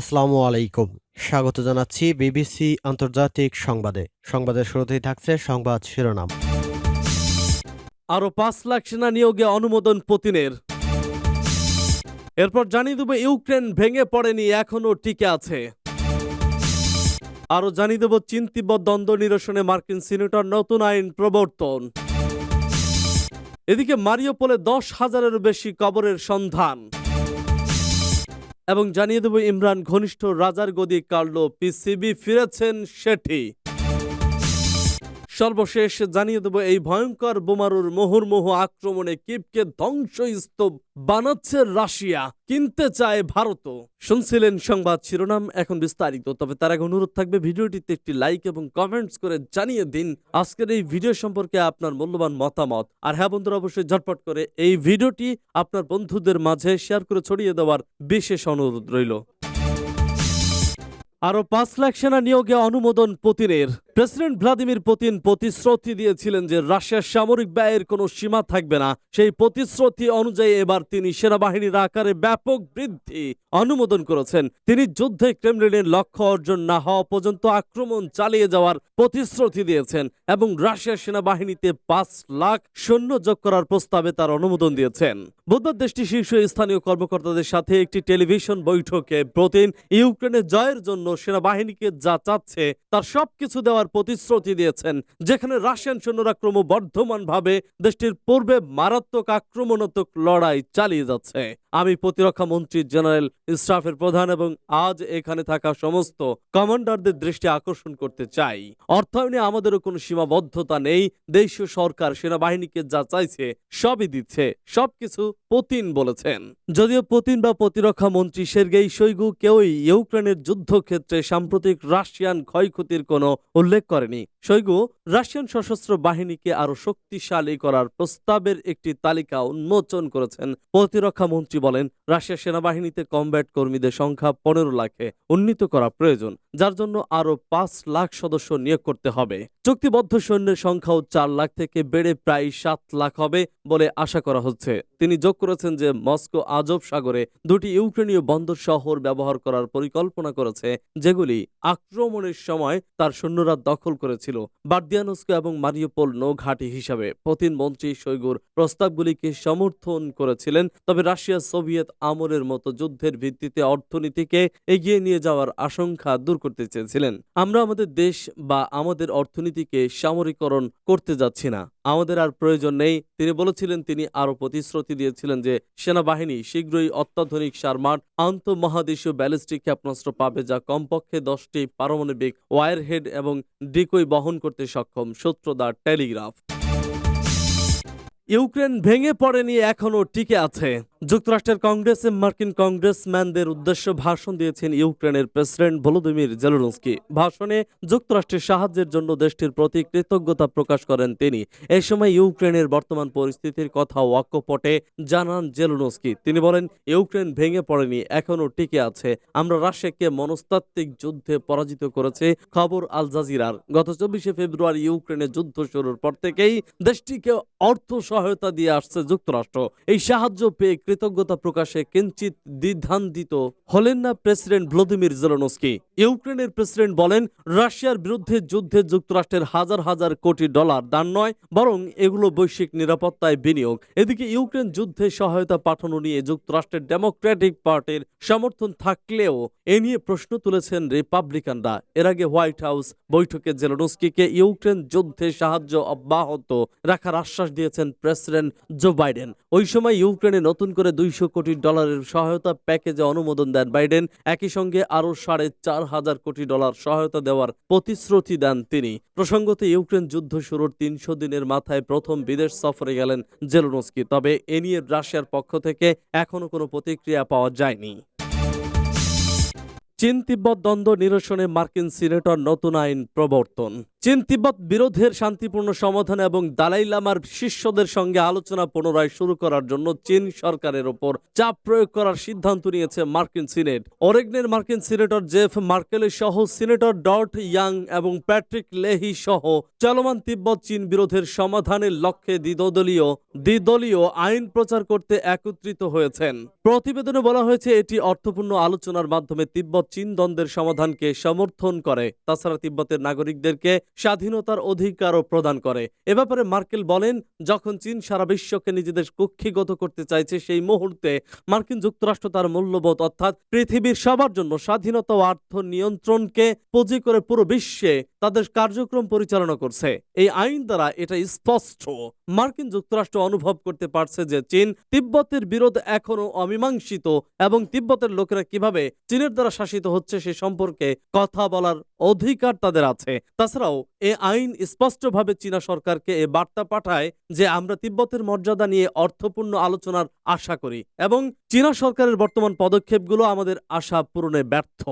আসসালামু আলাইকুম। স্বাগত জানাচ্ছি বিবিসি আন্তর্জাতিক সংবাদে। সংবাদের শুরুতেই থাকছে সংবাদ শিরোনাম। আরও পাঁচ লাখ সেনা নিয়োগে অনুমোদন পুতিনের। এরপর জানিয়ে দেব, ইউক্রেন ভেঙে পড়েনি, এখনও টিকে আছে। আরও জানিয়ে দেব চীন তিব্বত দ্বন্দ্ব নিরসনে মার্কিন সিনেটর নতুন আইন প্রবর্তন। এদিকে মারিওপোলে দশ হাজারেরও বেশি কবরের সন্ধান। এবং জানিয়ে দেব ইমরান ঘনিষ্ঠ রাজার গদি কাটল পিসিবি ফিরেছেন সেটি সর্বশেষ জানিয়ে দেব, এই ভয়ঙ্কর বোমারুর মুহুর্মুহু আক্রমণে কিপকে ধ্বংসস্তূপ বানাচ্ছে রাশিয়া, কিনতে চায় ভারতও। শুনছিলেন সংবাদ শিরোনাম, এখন বিস্তারিত। তবে তার আগে অনুরোধ থাকবে, ভিডিওটিতে একটি লাইক এবং কমেন্টস করে জানিয়ে দিন আজকের এই ভিডিও সম্পর্কে আপনার মূল্যবান মতামত। আর হ্যাঁ বন্ধুরা, অবশ্যই ঝটপট করে এই ভিডিওটি আপনার বন্ধুদের মাঝে শেয়ার করে ছড়িয়ে দেওয়ার বিশেষ অনুরোধ রইল। আরও পাঁচ লাখ সেনা নিয়োগে অনুমোদন পুতিনের প্রেসিডেন্ট ভ্লাদিমির পুতিন প্রতিশ্রুতি দিয়েছিলেন যে রাশিয়ার সামরিক ব্যয়ের কোনো সীমা থাকবে না। সেই প্রতিশ্রুতি অনুযায়ী এবার তিনি সেনাবাহিনীর আকারে ব্যাপক বৃদ্ধি অনুমোদন করেছেন। তিনি যুদ্ধে ক্রেমলিনের লক্ষ্য অর্জন না হওয়া পর্যন্ত আক্রমণ চালিয়ে যাওয়ার প্রতিশ্রুতি দিয়েছেন এবং রাশিয়ার সেনাবাহিনীতে পাঁচ লাখ সৈন্য যোগ করার প্রস্তাবে তার অনুমোদন দিয়েছেন। বুধবার দেশটি শীর্ষ স্থানীয় কর্মকর্তাদের সাথে একটি টেলিভিশন বৈঠকে পুতিন ইউক্রেনের জয়ের জন্য সেনাবাহিনীকে যা চাচ্ছে তার সবকিছু দেওয়ার প্রতিশ্রুতি দিয়েছেন, যেখানে রাশিয়ান সৈন্যরা ক্রমবর্ধমানভাবে দেশটির পূর্বে মারাত্মক আক্রমণাত্মক লড়াই চালিয়ে যাচ্ছে। আমি প্রতিরক্ষা মন্ত্রী জেনারেল স্টাফের প্রধান এবং আজ এখানে থাকা সমস্ত কমান্ডারদের দৃষ্টি আকর্ষণ করতে চাই। অর্থায়নে আমাদেরও কোনো সীমাবদ্ধতা নেই। দেশীয় সরকার, সেনাবাহিনীকে যা চাইছে, সবই দিচ্ছে। সবকিছু পুতিন বলেছেন। যদিও পুতিন বা প্রতিরক্ষা মন্ত্রী সের্গেই শৈগু কেউই ইউক্রেনের যুদ্ধক্ষেত্রে সাম্প্রতিক রাশিয়ান ক্ষয়ক্ষতির কোনো উল্লেখ করেনি। শৈগু, রাশিয়ান সশস্ত্র বাহিনীকে আরও শক্তিশালী করার প্রস্তাবের একটি তালিকা উন্মোচন করেছেন প্রতিরক্ষা মন্ত্রী বলেন, রাশিয়ার সেনাবাহিনীতে কমব্যাট কর্মীদের সংখ্যা পনেরো লাখে উন্নীত করা প্রয়োজন, যার জন্য আরও পাঁচ লাখ সদস্য নিয়োগ করতে হবে। চুক্তিবদ্ধ সৈন্যের সংখ্যাও চার লাখ থেকে বেড়ে প্রায় সাত লাখ হবে বলে আশা করা হচ্ছে। তিনি যোগ করেছেন যে মস্কো আজব সাগরে দুটি ইউক্রেনীয় বন্দর শহর ব্যবহার করার পরিকল্পনা করেছে, যেগুলি আক্রমণের সময় তার সৈন্যরা দখল করেছিল, বার্দিয়ানস্কো এবং মারিওপোল নৌঘাটি হিসাবে। পুতিন মন্ত্রী শৈগুর প্রস্তাবগুলিকে সমর্থন করেছিলেন, তবে রাশিয়া সোভিয়েত আমলের মতো যুদ্ধের ভিত্তিতে অর্থনীতিকে এগিয়ে নিয়ে যাওয়ার আশঙ্কা দূর করতে চেয়েছিলেন। আমরা আমাদের দেশ বা আমাদের অর্থনীতিকে সামরিকরণ করতে যাচ্ছি না। আমাদের আর প্রয়োজন নেই। তিনি বলেছিলেন, তিনি আরও প্রতিশ্রুতি দিয়েছিলেন যে সেনাবাহিনী শীঘ্রই অত্যাধুনিক সারমাট আন্তঃমহাদেশীয় ব্যালিস্টিক ক্ষেপণাস্ত্র পাবে, যা কমপক্ষে দশটি পারমাণবিক ওয়ারহেড এবং ডিকই বহন করতে সক্ষম সূত্র দা টেলিগ্রাফ। ইউক্রেন ভেঙে পড়েনি, এখনও টিকে আছে। যুক্তরাষ্ট্রের কংগ্রেসে মার্কিন কংগ্রেসম্যানদের উদ্দেশ্যে ভাষণ দিয়েছেন ইউক্রেনের প্রেসিডেন্ট ভলোদিমির জেলনস্কি। ভাষণে যুক্তরাষ্ট্রের সাহায্যের জন্য দেশটির প্রতি কৃতজ্ঞতা প্রকাশ করেন তিনি। এই সময় ইউক্রেনের বর্তমান পরিস্থিতির কথা ওয়াক্যপটে জানান জেলনস্কি। তিনি বলেন, ইউক্রেন ভেঙে পড়েনি, এখনও টিকে আছে। আমরা রাশিয়াকে মনস্তাত্ত্বিক যুদ্ধে পরাজিত করেছে, খবর আল জাজিরার। গত চব্বিশে ফেব্রুয়ারি ইউক্রেনে যুদ্ধ শুরুর পর থেকেই দেশটিকে অর্থ সহায়তা দিয়ে আসছে যুক্তরাষ্ট্র। এই সাহায্য পেয়ে কৃতজ্ঞতা প্রকাশে কিঞ্চিত দ্বিধান্বিত হলেন না প্রেসিডেন্ট ভ্লাদিমির জেলনস্কি। ইউক্রেনের প্রেসিডেন্ট বলেন, রাশিয়ার বিরুদ্ধে যুদ্ধে যুক্তরাষ্ট্রের হাজার হাজার কোটি ডলার দান নয়, বরং এগুলো বৈশ্বিক নিরাপত্তায় বিনিয়োগ। এদিকে ইউক্রেন যুদ্ধে সহায়তা পাঠানো নিয়ে যুক্তরাষ্ট্রের ডেমোক্রেটিক পার্টির সমর্থন থাকলেও এ নিয়ে প্রশ্ন তুলেছেন রিপাবলিকানরা। এর আগে হোয়াইট হাউস বৈঠকে জেলনস্কিকে ইউক্রেন যুদ্ধে সাহায্য অব্যাহত রাখার আশ্বাস দিয়েছেন প্রেসিডেন্ট জো বাইডেন। ওই সময় ইউক্রেনে নতুন করে দুইশো কোটি ডলারের সহায়তা প্যাকেজে অনুমোদন দেন বাইডেন। একই সঙ্গে আরও সাড়ে চার হাজার কোটি ডলার সহায়তা দেওয়ার প্রতিশ্রুতি দেন তিনি। প্রসঙ্গত, ইউক্রেন যুদ্ধ শুরুর তিনশো দিনের মাথায় প্রথম বিদেশ সফরে গেলেন জেলনস্কি, তবে এ নিয়ে রাশিয়ার পক্ষ থেকে এখনও কোনো প্রতিক্রিয়া পাওয়া যায়নি। চীন তিব্বত দ্বন্দ্ব নিরসনে মার্কিন সিনেটর নতুন আইন প্রবর্তন। চীন তিব্বত বিরোধের শান্তিপূর্ণ সমাধান এবং দালাই লামার শিষ্যদের সঙ্গে আলোচনা পুনরায় শুরু করার জন্য চীন সরকারের ওপর চাপ প্রয়োগ করার সিদ্ধান্ত নিয়েছে মার্কিন সিনেট। অরেগনের মার্কিন সিনেটর জেফ মার্কেল সহ সিনেটর ডট ইয়াং এবং প্যাট্রিক লেহি সহ চলমান তিব্বত চীন বিরোধের সমাধানের লক্ষ্যে দ্বিদলীয় দ্বিদলীয় আইন প্রচার করতে একত্রিত হয়েছেন। প্রতিবেদনে বলা হয়েছে, এটি অর্থপূর্ণ আলোচনার মাধ্যমে তিব্বত চীন দ্বন্দ্বের সমাধানকে সমর্থন করে। তাছাড়া তিব্বতের নাগরিকদেরকে স্বাধীনতার অধিকারও প্রদান করে। এ ব্যাপারে মার্কেল বলেন, যখন চীন সারা বিশ্বকে নিজেদের কক্ষিগত করতে চাইছে, সেই মুহূর্তে মার্কিন যুক্তরাষ্ট্র তার মূল্যবোধ, অর্থাৎ পৃথিবীর সবার জন্য স্বাধীনতা ও আর্থ নিয়ন্ত্রণকে পুঁজি করে পুরো বিশ্বে তাদের কার্যক্রম পরিচালনা করছে। এই আইন দ্বারা এটা স্পষ্ট। মার্কিন যুক্তরাষ্ট্র অনুভব করতে পারছে যে চীন তিব্বতের বিরোধ এখনও অমীমাংসিত এবং তিব্বতের লোকেরা কীভাবে চীনের দ্বারা শাসিত হচ্ছে সে সম্পর্কে কথা বলার অধিকার তাদের আছে। তাছাড়াও, এ আইন স্পষ্টভাবে চীনা সরকারকে এ বার্তা পাঠায় যে আমরা তিব্বতের মর্যাদা নিয়ে অর্থপূর্ণ আলোচনার আশা করি এবং চীনা সরকারের বর্তমান পদক্ষেপগুলো আমাদের আশা পূরণে ব্যর্থ।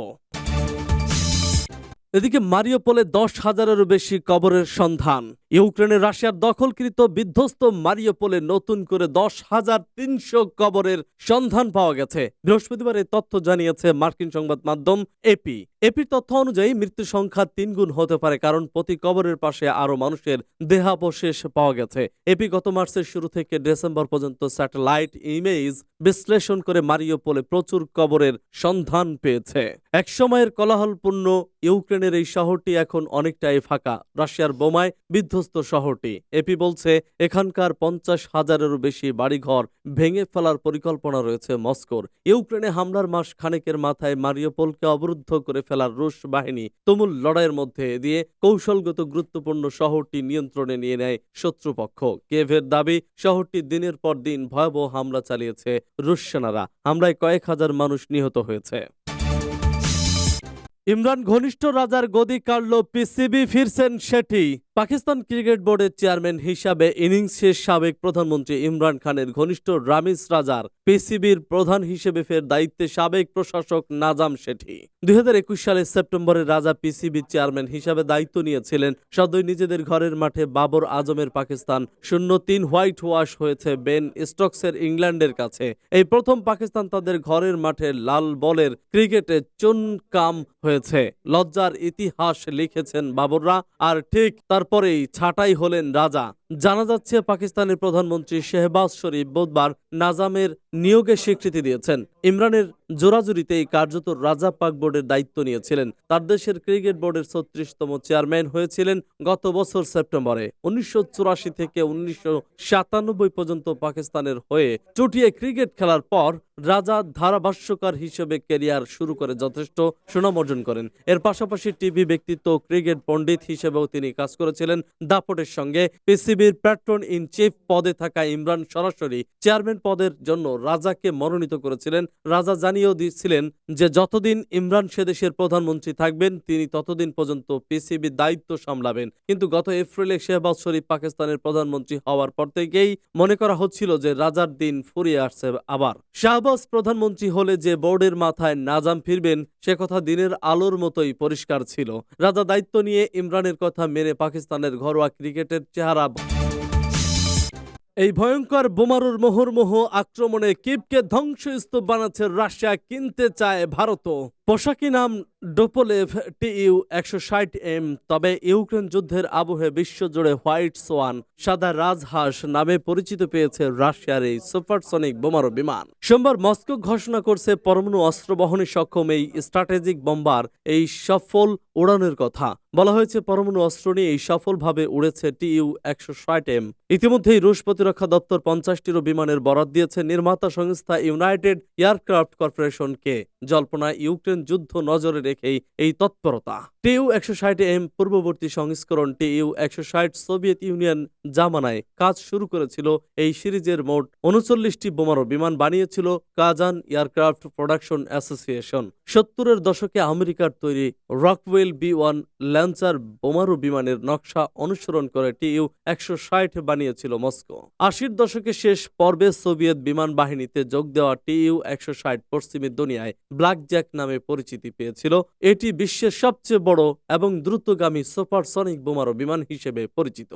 এদিকে মারিওপোলে দশ হাজারেরও বেশি কবরের সন্ধান। ইউক্রেনের রাশিয়ার দখলকৃত বিধ্বস্ত মারিওপোলে নতুন করে দশ হাজার তিনশো কবরের সন্ধান পাওয়া গেছে। বৃহস্পতিবার এই তথ্য জানিয়েছে মার্কিন সংবাদ মাধ্যম এপি এপির তথ্য অনুযায়ী মৃত্যু সংখ্যা তিনগুণ হতে পারে, কারণ প্রতি কবরের পাশে আরও মানুষের দেহাবশেষ পাওয়া গেছে। এপি গত মার্চের শুরু থেকে ডিসেম্বর পর্যন্ত স্যাটেলাইট ইমেজ বিশ্লেষণ করে মারিওপোলে প্রচুর কবরের সন্ধান পেয়েছে। একসময়ের কোলাহলপূর্ণ ইউক্রেনের এই শহরটি এখন অনেকটাই ফাঁকা, রাশিয়ার বোমায় বিধ্বস্ত শহরটি। এপি বলছে, এখানকার পঞ্চাশ হাজারেরও বেশি বাড়িঘর ভেঙে ফেলার পরিকল্পনা রয়েছে মস্কোর। ইউক্রেনে হামলার মাস খানেকের মাথায় মারিওপোলকে অবরুদ্ধ করে ফেলার রুশ বাহিনী তুমুল লড়াইয়ের মধ্যে দিয়ে কৌশলগত গুরুত্বপূর্ণ শহরটি নিয়ন্ত্রণে নিয়ে নেয় শত্রুপক্ষ। কেভের দাবি, শহরটি দিনের পর দিন ভয়াবহ হামলা চালিয়েছে রুশ সেনারা। হামলায় কয়েক হাজার মানুষ নিহত হয়েছে। ইমরান ঘনিষ্ঠ রাজার গদি কাটল পিসিবি ফিরছেন সেটি। পাকিস্তান ক্রিকেট বোর্ডের চেয়ারম্যান হিসাবে ইনিংসের সাবেক প্রধানমন্ত্রী ইমরান খানের ঘনিষ্ঠ রামিস রাজার পিসিবির প্রধান হিসেবে ফের দায়িত্বে সাবেক প্রশাসক নাজাম শেঠি। দুই সালের সেপ্টেম্বরে রাজা পিসিবির চেয়ারম্যান হিসাবে দায়িত্ব নিয়েছিলেন সদয় নিজেদের ঘরের মাঠে বাবর আজমের পাকিস্তান শূন্য তিন হোয়াইট ওয়াশ হয়েছে বেন স্টকসের ইংল্যান্ডের কাছে। এই প্রথম পাকিস্তান তাদের ঘরের মাঠে লাল বলের ক্রিকেটে চুনকাম হয়েছে। লজ্জার ইতিহাস লিখেছেন বাবররা, আর ঠিক তারপরেই ছাঁটাই হলেন রাজা। জানা যাচ্ছে পাকিস্তানের প্রধানমন্ত্রী শেহবাজ শরীফ বুধবার নাজামের নিয়োগে স্বীকৃতি দিয়েছেন। ইমরানের জোরাজুরিতেই কার্যত রাজা পাক বোর্ডের দায়িত্ব নিয়েছিলেন। তার দেশের ক্রিকেট বোর্ডের ছত্রিশতম চেয়ারম্যান হয়েছিলেন গত বছর সেপ্টেম্বরে। উনিশশো থেকে উনিশশো পর্যন্ত পাকিস্তানের হয়ে চুটিয়ে ক্রিকেট খেলার পর রাজা ধারাভাষ্যকার হিসেবে ক্যারিয়ার শুরু করে যথেষ্ট সুনাম অর্জন করেন। এর পাশাপাশি টিভি ব্যক্তিত্ব ক্রিকেট পণ্ডিত হিসেবেও তিনি কাজ করেছিলেন দাপটের সঙ্গে। পিসিবির প্যাট্রন ইন চিফ পদে থাকা ইমরান সরাসরি চেয়ারম্যান পদের জন্য রাজাকে মনোনীত করেছিলেন। রাজা জানিয়েও দিয়েছিলেন যে, যতদিন ইমরান সে দেশের প্রধানমন্ত্রী থাকবেন, তিনি ততদিন পর্যন্ত পিসিবির দায়িত্ব সামলাবেন। কিন্তু গত এপ্রিলে শেহবাজ শরীফ পাকিস্তানের প্রধানমন্ত্রী হওয়ার পর থেকেই মনে করা হচ্ছিল যে, রাজার দিন ফুরিয়ে আসছে আবার। শাহবাজ প্রধানমন্ত্রী হলে যে বোর্ডের মাথায় নাজাম ফিরবেন, সে কথা দিনের আলোর মতোই পরিষ্কার ছিল। রাজা দায়িত্ব নিয়ে ইমরানের কথা মেনে পাকিস্তানের ঘরোয়া ক্রিকেটের চেহারা এই ভয়ঙ্কর বোমারুর মুহুর্মুহ আক্রমণে কিপকে ধ্বংসস্তূপ বানাচ্ছে রাশিয়া কিনতে চায় ভারতও। পোশাকি নাম ডোপোলেভ টিইউ একশো ষাট এম, তবে ইউক্রেন যুদ্ধের আবহে বিশ্বজুড়ে হোয়াইট সোয়ান, সাদা রাজহাঁস নামে পরিচিত পেয়েছে রাশিয়ার এই সুপারসনিক বোমারু বিমান। সোমবার মস্কো ঘোষণা করছে পরমাণু অস্ত্র বহনে সক্ষম এই স্ট্র্যাটেজিক বোম্বার এই সফল উড়ানের কথা। বলা হয়েছে, পরমাণু অস্ত্র নিয়ে এই সফলভাবে উড়েছে টিইউ একশো ষাট এম। ইতিমধ্যেই রুশ প্রতিরক্ষা দপ্তর পঞ্চাশটিরও বিমানের বরাদ দিয়েছে নির্মাতা সংস্থা ইউনাইটেড এয়ারক্রাফট কর্পোরেশনকে। জল্পনা ইউক্রেন যুদ্ধ নজরে রেখেই এই তৎপরতা। টিইউ একশো ষাট এম পূর্ববর্তী সংস্করণ টিইউ একশো ষাট সোভিয়েত ইউনিয়ন জামানায় কাজ শুরু করেছিল। এই সিরিজের মোট উনচল্লিশটি বোমারু বিমান বানিয়েছিল কাজান এয়ারক্রাফট প্রোডাকশন অ্যাসোসিয়েশন। সত্তরের দশকে আমেরিকার তৈরি রকওয়েল বি ওয়ান ল্যান্সার বোমারু বিমানের নকশা অনুসরণ করে টিইউ একশো ষাট বানিয়েছিল মস্কো। আশির দশকে শেষ পর্বে সোভিয়েত বিমান বাহিনীতে যোগ দেওয়া টিইউ একশো ষাট পশ্চিমী দুনিয়ায় ব্ল্যাক জ্যাক নামে পরিচিতি পেয়েছিল। এটি বিশ্বের সবচেয়ে বড় এবং দ্রুতগামী সুপারসনিক বোমারু বিমান হিসেবে পরিচিত।